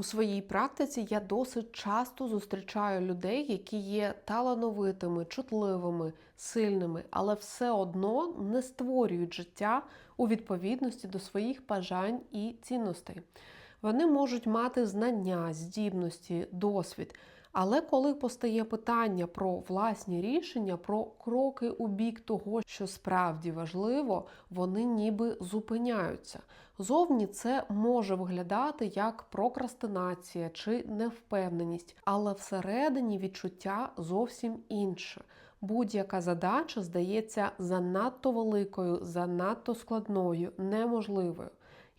У своїй практиці я досить часто зустрічаю людей, які є талановитими, чутливими, сильними, але все одно не створюють життя у відповідності до своїх бажань і цінностей. Вони можуть мати знання, здібності, досвід. Але коли постає питання про власні рішення, про кроки у бік того, що справді важливо, вони ніби зупиняються. Зовні це може виглядати як прокрастинація чи невпевненість, але всередині відчуття зовсім інше. Будь-яка задача здається занадто великою, занадто складною, неможливою.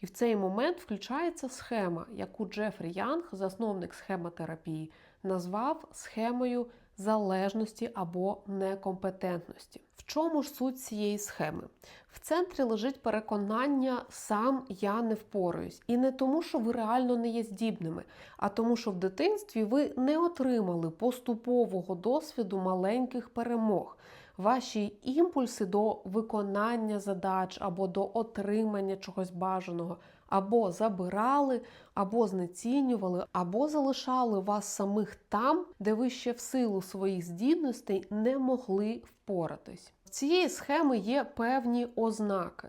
І в цей момент включається схема, яку Джефрі Янг, засновник схемотерапії, назвав схемою залежності або некомпетентності. В чому ж суть цієї схеми? В центрі лежить переконання сам я не впораюсь. І не тому, що ви реально не є здібними, а тому, що в дитинстві ви не отримали поступового досвіду маленьких перемог. Ваші імпульси до виконання задач або до отримання чогось бажаного або забирали, або знецінювали, або залишали вас самих там, де ви ще в силу своїх здібностей не могли впоратись. В цієї схеми є певні ознаки.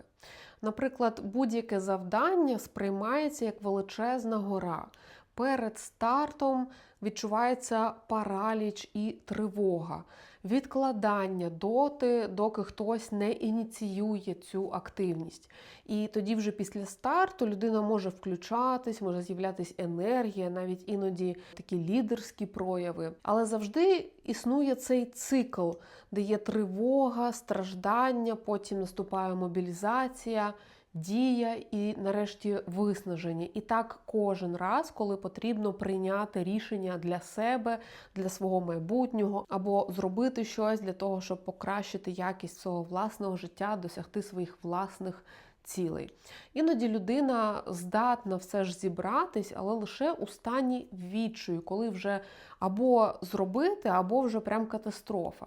Наприклад, будь-яке завдання сприймається як величезна гора. Перед стартом відчувається параліч і тривога, відкладання доти, доки хтось не ініціює цю активність. І тоді, вже після старту, людина може включатись, може з'являтися енергія, навіть іноді такі лідерські прояви. Але завжди існує цей цикл, де є тривога, страждання, потім наступає мобілізація дія і, нарешті, виснаження. І так кожен раз, коли потрібно прийняти рішення для себе, для свого майбутнього, або зробити щось для того, щоб покращити якість свого власного життя, досягти своїх власних. Цілей. Іноді людина здатна все ж зібратись, але лише у стані відчую, коли вже або зробити, або вже прям катастрофа.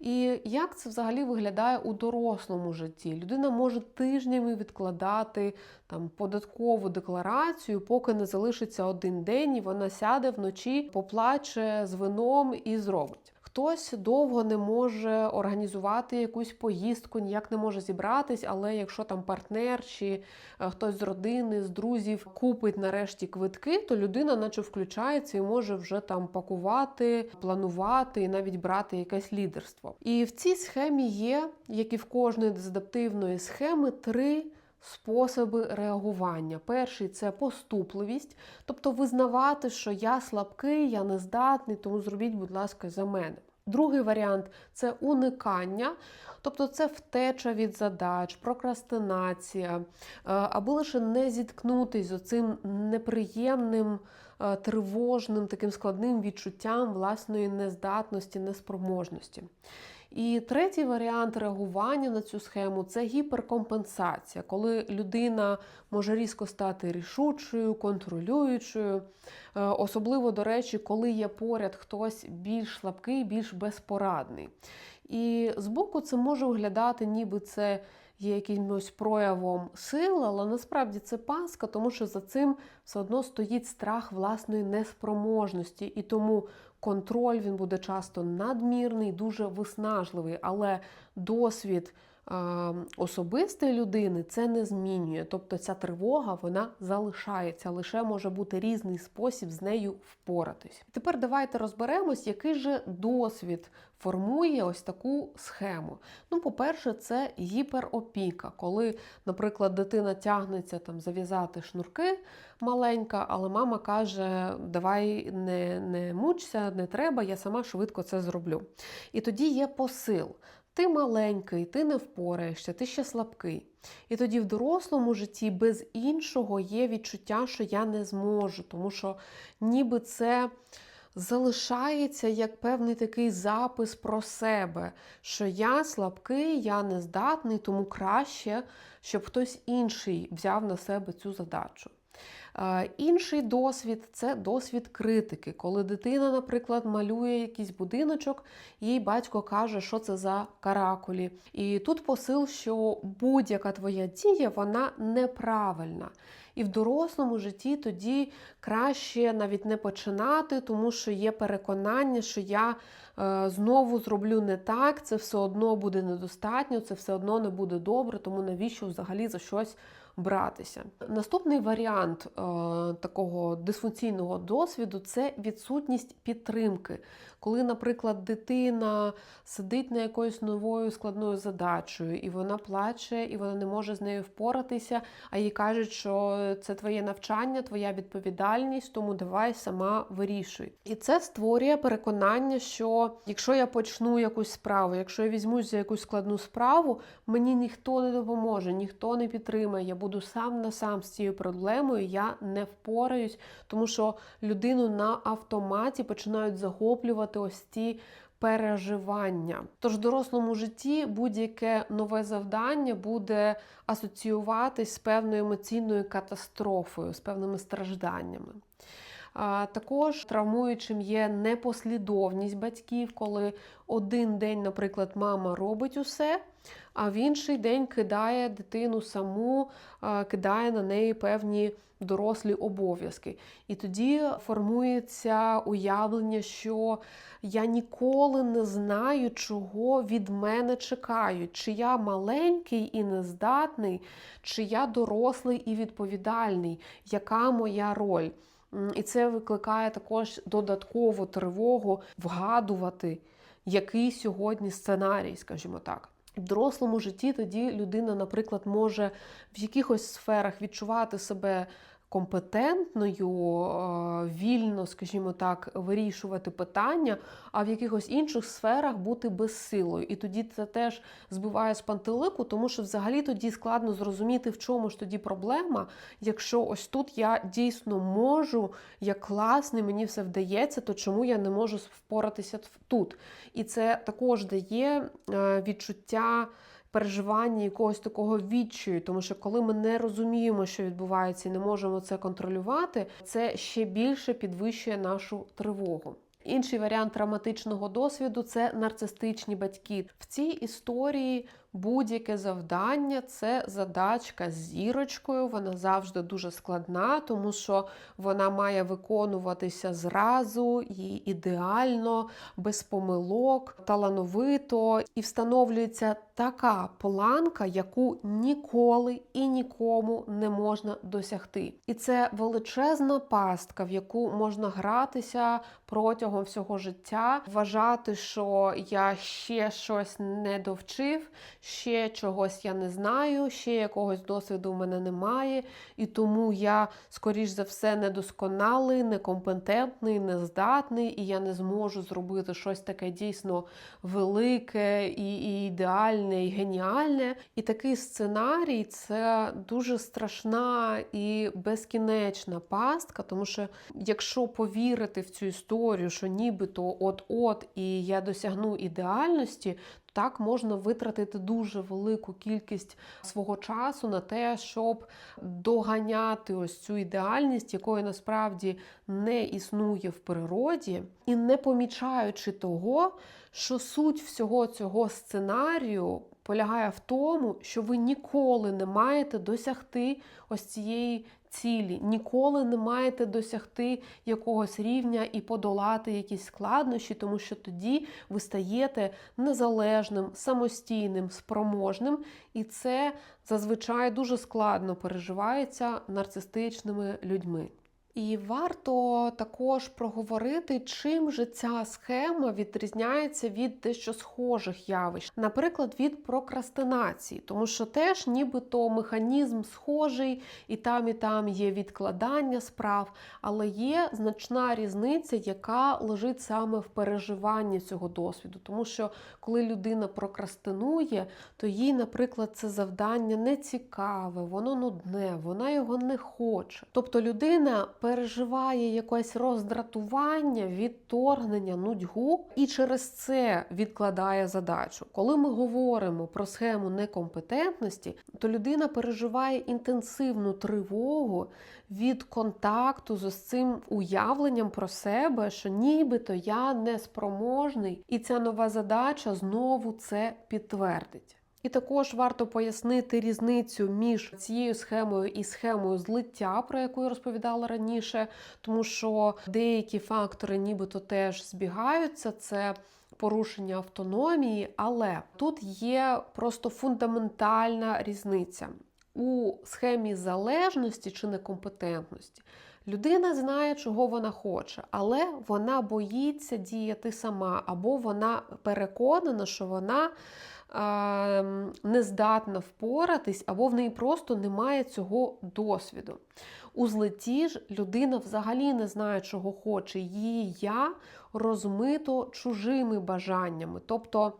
І як це взагалі виглядає у дорослому житті? Людина може тижнями відкладати там податкову декларацію, поки не залишиться один день, і вона сяде вночі, поплаче з вином і зробить. Хтось довго не може організувати якусь поїздку, ніяк не може зібратись, але якщо там партнер чи е, хтось з родини, з друзів купить нарешті квитки, то людина, наче включається і може вже там пакувати, планувати і навіть брати якесь лідерство. І в цій схемі є, як і в кожної дезадаптивної схеми, три. Способи реагування. Перший це поступливість, тобто визнавати, що я слабкий, я нездатний, тому зробіть, будь ласка, за мене. Другий варіант це уникання, тобто це втеча від задач, прокрастинація, або лише не зіткнутися з цим неприємним, е, тривожним, таким складним відчуттям власної нездатності, неспроможності. І третій варіант реагування на цю схему це гіперкомпенсація, коли людина може різко стати рішучою, контролюючою. Е, особливо, до речі, коли є поряд хтось більш слабкий, більш безпорадний. І збоку це може виглядати, ніби це є якимось проявом сил, але насправді це паска, тому що за цим все одно стоїть страх власної неспроможності. І тому контроль він буде часто надмірний, дуже виснажливий, але досвід особистої людини це не змінює. Тобто ця тривога вона залишається, лише може бути різний спосіб з нею впоратись. Тепер давайте розберемось, який же досвід формує ось таку схему. Ну, по-перше, це гіперопіка, коли, наприклад, дитина тягнеться там зав'язати шнурки маленька, але мама каже: Давай не, не мучся, не треба, я сама швидко це зроблю. І тоді є посил. Ти маленький, ти не впораєшся, ти ще слабкий. І тоді в дорослому житті без іншого є відчуття, що я не зможу, тому що ніби це залишається як певний такий запис про себе, що я слабкий, я нездатний, тому краще, щоб хтось інший взяв на себе цю задачу. Інший досвід це досвід критики, коли дитина, наприклад, малює якийсь будиночок, їй батько каже, що це за каракулі. І тут посил, що будь-яка твоя дія вона неправильна. І в дорослому житті тоді краще навіть не починати, тому що є переконання, що я е, знову зроблю не так, це все одно буде недостатньо, це все одно не буде добре, тому навіщо взагалі за щось братися. Наступний варіант е, такого дисфункційного досвіду це відсутність підтримки. Коли, наприклад, дитина сидить на якоюсь новою складною задачею, і вона плаче, і вона не може з нею впоратися, а їй кажуть, що це твоє навчання, твоя відповідальність, тому давай сама вирішуй. І це створює переконання, що якщо я почну якусь справу, якщо я візьмусь за якусь складну справу, мені ніхто не допоможе, ніхто не підтримає. Я буду сам на сам з цією проблемою, я не впораюсь, тому що людину на автоматі починають захоплювати ось ці переживання. Тож в дорослому житті будь-яке нове завдання буде асоціюватись з певною емоційною катастрофою, з певними стражданнями. Також травмуючим є непослідовність батьків, коли один день, наприклад, мама робить усе, а в інший день кидає дитину саму, кидає на неї певні дорослі обов'язки. І тоді формується уявлення, що я ніколи не знаю, чого від мене чекають, чи я маленький і нездатний, чи я дорослий і відповідальний, яка моя роль. І це викликає також додаткову тривогу вгадувати, який сьогодні сценарій, скажімо так. В дорослому житті тоді людина, наприклад, може в якихось сферах відчувати себе компетентною, е, вільно, скажімо так, вирішувати питання, а в якихось інших сферах бути безсилою. І тоді це теж збиває з пантелику, тому що взагалі тоді складно зрозуміти, в чому ж тоді проблема, якщо ось тут я дійсно можу, я класний, мені все вдається, то чому я не можу впоратися тут? І це також дає е, відчуття переживання якогось такого відчаю, тому що коли ми не розуміємо, що відбувається, і не можемо це контролювати, це ще більше підвищує нашу тривогу. Інший варіант травматичного досвіду це нарцистичні батьки. В цій історії будь-яке завдання це задачка з зірочкою. Вона завжди дуже складна, тому що вона має виконуватися зразу і ідеально, без помилок, талановито, і встановлюється така планка, яку ніколи і нікому не можна досягти. І це величезна пастка, в яку можна гратися протягом всього життя, вважати, що я ще щось не довчив, ще чогось я не знаю, ще якогось досвіду в мене немає, і тому я, скоріш за все, недосконалий, некомпетентний, нездатний, і я не зможу зробити щось таке дійсно велике і, і ідеальне, і геніальне. І такий сценарій це дуже страшна і безкінечна пастка, тому що якщо повірити в цю історію, що нібито от-от і я досягну ідеальності, так можна витратити дуже велику кількість свого часу на те, щоб доганяти ось цю ідеальність, якої насправді не існує в природі, і не помічаючи того, що суть всього цього сценарію полягає в тому, що ви ніколи не маєте досягти ось цієї цілі, ніколи не маєте досягти якогось рівня і подолати якісь складнощі, тому що тоді ви стаєте незалежним, самостійним, спроможним, і це зазвичай дуже складно переживається нарцистичними людьми. І варто також проговорити, чим же ця схема відрізняється від дещо схожих явищ, наприклад, від прокрастинації, тому що теж нібито механізм схожий, і там, і там є відкладання справ, але є значна різниця, яка лежить саме в переживанні цього досвіду. Тому що коли людина прокрастинує, то їй, наприклад, це завдання не цікаве, воно нудне, вона його не хоче. Тобто людина переживає якесь роздратування, відторгнення, нудьгу і через це відкладає задачу. Коли ми говоримо про схему некомпетентності, то людина переживає інтенсивну тривогу від контакту з цим уявленням про себе, що нібито я неспроможний, і ця нова задача знову це підтвердить. І також варто пояснити різницю між цією схемою і схемою злиття, про яку я розповідала раніше, тому що деякі фактори нібито теж збігаються. Це порушення автономії, але тут є просто фундаментальна різниця. У схемі залежності чи некомпетентності людина знає, чого вона хоче, але вона боїться діяти сама, або вона переконана, що вона не здатна впоратись, або в неї просто немає цього досвіду. У злеті ж людина взагалі не знає, чого хоче. Її я розмито чужими бажаннями. Тобто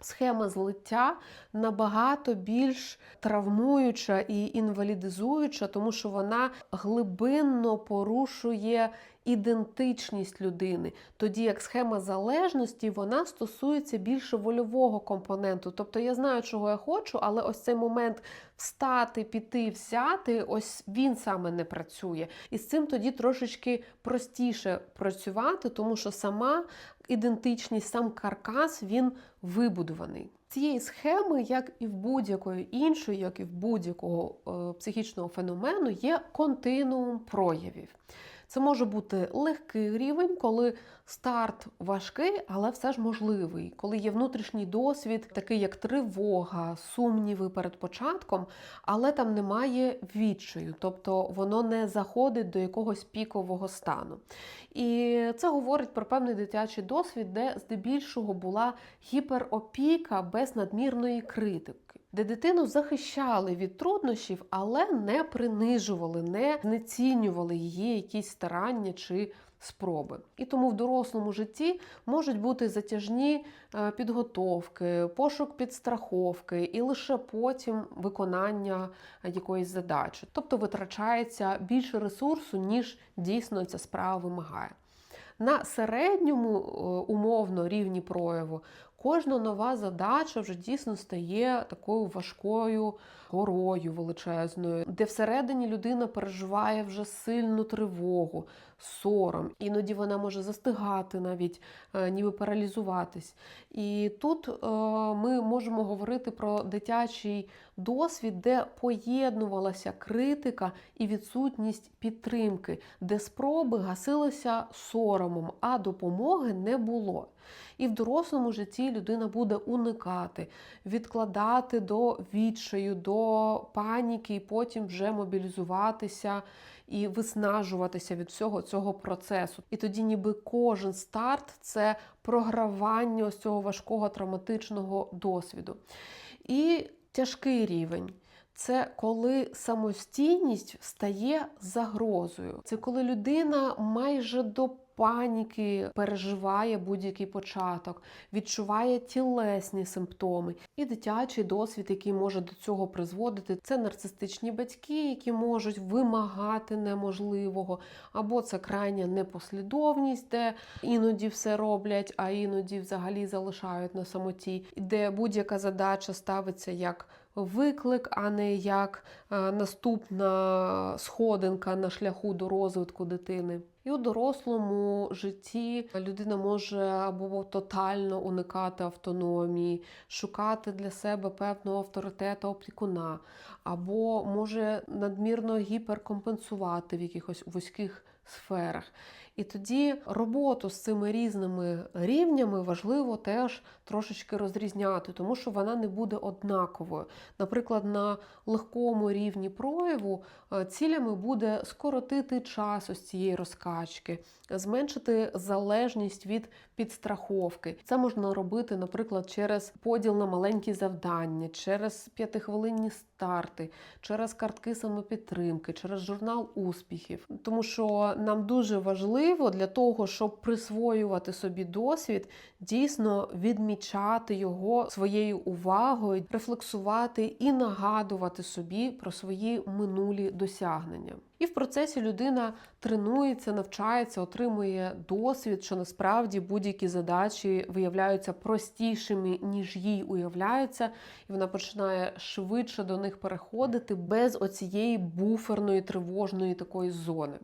схема злиття набагато більш травмуюча і інвалідизуюча, тому що вона глибинно порушує ідентичність людини. Тоді як схема залежності вона стосується більше вольового компоненту. Тобто я знаю, чого я хочу, але ось цей момент встати, піти, взяти, ось він саме не працює. І з цим тоді трошечки простіше працювати, тому що сама ідентичність, сам каркас він вибудований. Цієї схеми, як і в будь-якої іншої, як і в будь-якого е, психічного феномену, є континуум проявів. Це може бути легкий рівень, коли старт важкий, але все ж можливий. Коли є внутрішній досвід, такий як тривога, сумніви перед початком, але там немає відчаю, тобто воно не заходить до якогось пікового стану. І це говорить про певний дитячий досвід, де здебільшого була гіперопіка без надмірної критики де дитину захищали від труднощів, але не принижували, не знецінювали її якісь старання чи спроби. І тому в дорослому житті можуть бути затяжні е, підготовки, пошук підстраховки, і лише потім виконання якоїсь задачі. Тобто витрачається більше ресурсу, ніж дійсно ця справа вимагає. На середньому е, умовно рівні прояву кожна нова задача вже дійсно стає такою важкою горою величезною, де всередині людина переживає вже сильну тривогу, сором. Іноді вона може застигати, навіть е, ніби паралізуватись. І тут е, ми можемо говорити про дитячий досвід, де поєднувалася критика і відсутність підтримки, де спроби гасилися соромом, а допомоги не було. І в дорослому житті людина буде уникати, відкладати до відчаю, до паніки, і потім вже мобілізуватися і виснажуватися від всього цього процесу. І тоді, ніби кожен старт це програвання ось цього важкого травматичного досвіду. І тяжкий рівень. Це коли самостійність стає загрозою. Це коли людина майже до паніки переживає будь-який початок, відчуває тілесні симптоми. І дитячий досвід, який може до цього призводити, це нарцистичні батьки, які можуть вимагати неможливого, або це крайня непослідовність, де іноді все роблять, а іноді взагалі залишають на самоті, де будь-яка задача ставиться як виклик, а не як е, наступна сходинка на шляху до розвитку дитини. І у дорослому житті людина може або тотально уникати автономії, шукати для себе певного авторитету опікуна, або може надмірно гіперкомпенсувати в якихось вузьких сферах. І тоді роботу з цими різними рівнями важливо теж трошечки розрізняти, тому що вона не буде однаковою. Наприклад, на легкому рівні прояву е, цілями буде скоротити час ось цієї розкачки, зменшити залежність від підстраховки. Це можна робити, наприклад, через поділ на маленькі завдання, через п'ятихвилинні старти, через картки самопідтримки, через журнал успіхів. Тому що нам дуже важливо для того, щоб присвоювати собі досвід, дійсно відмічати його своєю увагою, рефлексувати і нагадувати собі про свої минулі досягнення. І в процесі людина тренується, навчається, отримує досвід, що насправді будь-які задачі виявляються простішими, ніж їй уявляються, і вона починає швидше до них переходити без оцієї буферної тривожної такої зони.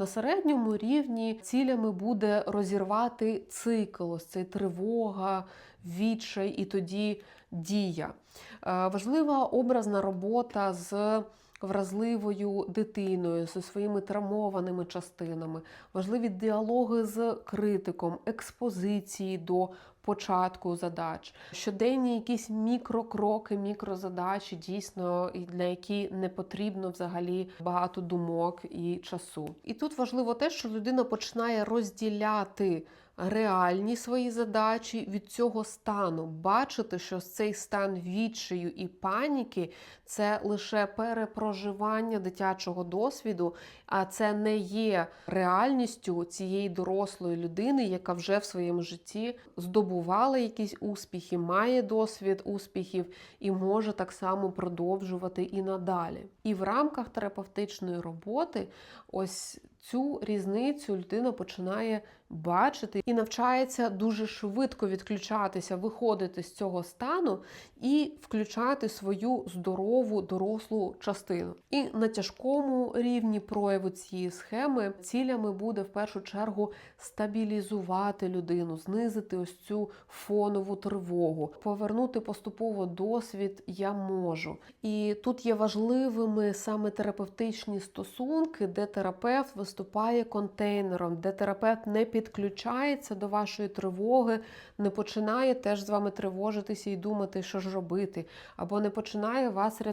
На середньому рівні цілями буде розірвати цикл, ось цей тривога, відчай, і тоді дія. Е, Важлива образна робота з вразливою дитиною, зі своїми травмованими частинами, важливі діалоги з критиком, експозиції до початку задач, щоденні якісь мікрокроки, мікрозадачі, дійсно, для які не потрібно взагалі багато думок і часу. І тут важливо те, що людина починає розділяти. Реальні свої задачі від цього стану, бачити, що цей стан відчаю і паніки це лише перепроживання дитячого досвіду, а це не є реальністю цієї дорослої людини, яка вже в своєму житті здобувала якісь успіхи, має досвід успіхів і може так само продовжувати і надалі. І в рамках терапевтичної роботи ось цю різницю людина починає бачити і навчається дуже швидко відключатися, виходити з цього стану і включати свою здорову дорослу частину. І на тяжкому рівні прояву цієї схеми цілями буде в першу чергу стабілізувати людину, знизити ось цю фонову тривогу, повернути поступово досвід я можу. І тут є важливими саме терапевтичні стосунки, де терапевт виступає контейнером, де терапевт не підключається до вашої тривоги, не починає теж з вами тривожитися і думати, що ж робити, або не починає вас рятувати,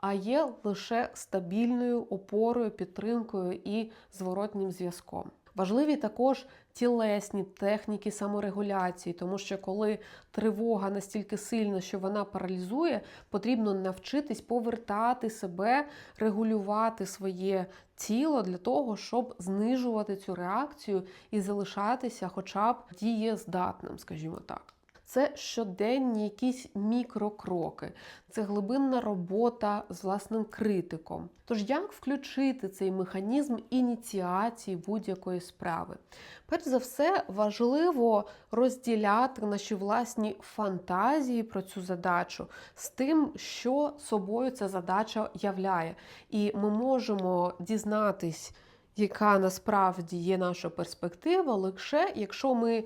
а є лише стабільною опорою, підтримкою і зворотнім зв'язком. Важливі також тілесні техніки саморегуляції, тому що коли тривога настільки сильна, що вона паралізує, потрібно навчитись повертати себе, регулювати своє тіло для того, щоб знижувати цю реакцію і залишатися, хоча б дієздатним, скажімо так. Це щоденні якісь мікрокроки, це глибинна робота з власним критиком. Тож, як включити цей механізм ініціації будь-якої справи? Перш за все, важливо розділяти наші власні фантазії про цю задачу з тим, що собою ця задача являє. І ми можемо дізнатись. Яка насправді є наша перспектива, лише якщо ми е,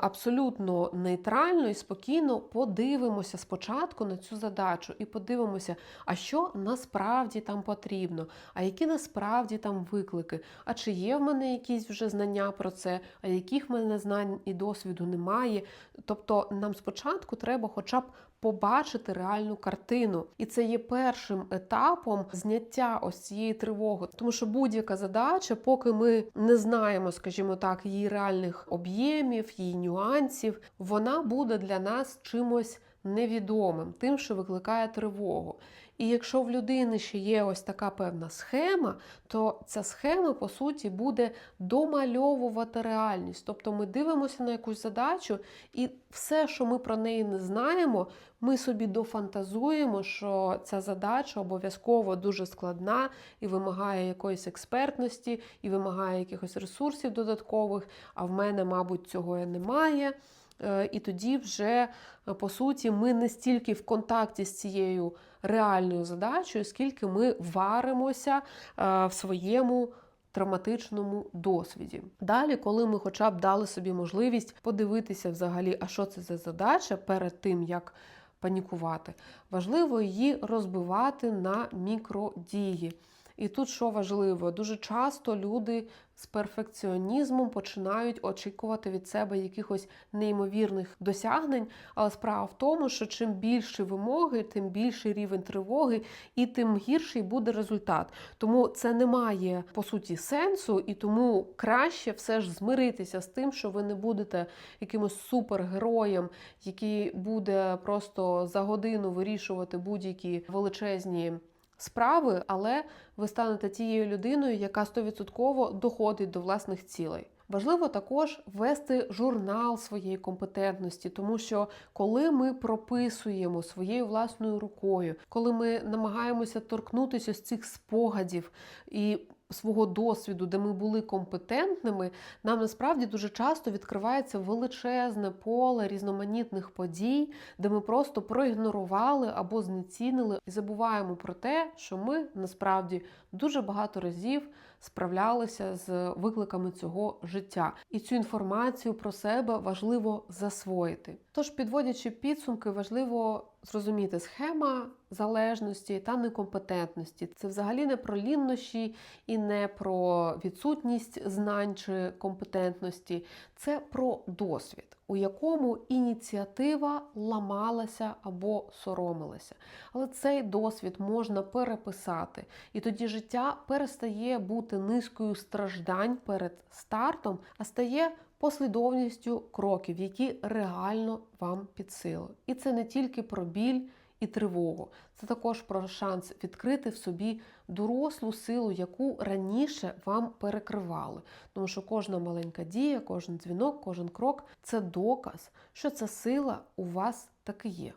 абсолютно нейтрально і спокійно подивимося спочатку на цю задачу і подивимося, а що насправді там потрібно, а які насправді там виклики, а чи є в мене якісь вже знання про це, а яких в мене знань і досвіду немає. Тобто нам спочатку треба хоча б побачити реальну картину. І це є першим етапом зняття ось цієї тривоги. Тому що будь-яка задача, поки ми не знаємо, скажімо так, її реальних об'ємів, її нюансів, вона буде для нас чимось невідомим, тим, що викликає тривогу. І якщо в людини ще є ось така певна схема, то ця схема, по суті, буде домальовувати реальність. Тобто ми дивимося на якусь задачу, і все, що ми про неї не знаємо, ми собі дофантазуємо, що ця задача обов'язково дуже складна і вимагає якоїсь експертності, і вимагає якихось ресурсів додаткових, а в мене, мабуть, цього і немає. І тоді вже, по суті, ми не стільки в контакті з цією реальною задачею, скільки ми варимося в своєму травматичному досвіді. Далі, коли ми хоча б дали собі можливість подивитися взагалі, а що це за задача перед тим, як панікувати, важливо її розбивати на мікродії. І тут що важливо, дуже часто люди з перфекціонізмом починають очікувати від себе якихось неймовірних досягнень. Але справа в тому, що чим більше вимоги, тим більший рівень тривоги, і тим гірший буде результат. Тому це не має по суті сенсу, і тому краще все ж змиритися з тим, що ви не будете якимось супергероєм, який буде просто за годину вирішувати будь-які величезні справи, але ви станете тією людиною, яка 100% доходить до власних цілей. Важливо також вести журнал своєї компетентності, тому що коли ми прописуємо своєю власною рукою, коли ми намагаємося торкнутися з цих спогадів і свого досвіду, де ми були компетентними, нам насправді дуже часто відкривається величезне поле різноманітних подій, де ми просто проігнорували або знецінили і забуваємо про те, що ми насправді дуже багато разів справлялися з викликами цього життя. І цю інформацію про себе важливо засвоїти. Тож, підводячи підсумки, важливо зрозуміти схема залежності та некомпетентності. Це взагалі не про ліннощі і не про відсутність знань чи компетентності. Це про досвід, у якому ініціатива ламалася або соромилася. Але цей досвід можна переписати, і тоді життя перестає бути низкою страждань перед стартом, а стає послідовністю кроків, які реально вам під силу. І це не тільки про біль і тривогу, це також про шанс відкрити в собі дорослу силу, яку раніше вам перекривали. Тому що кожна маленька дія, кожен дзвінок, кожен крок це доказ, що ця сила у вас таки є.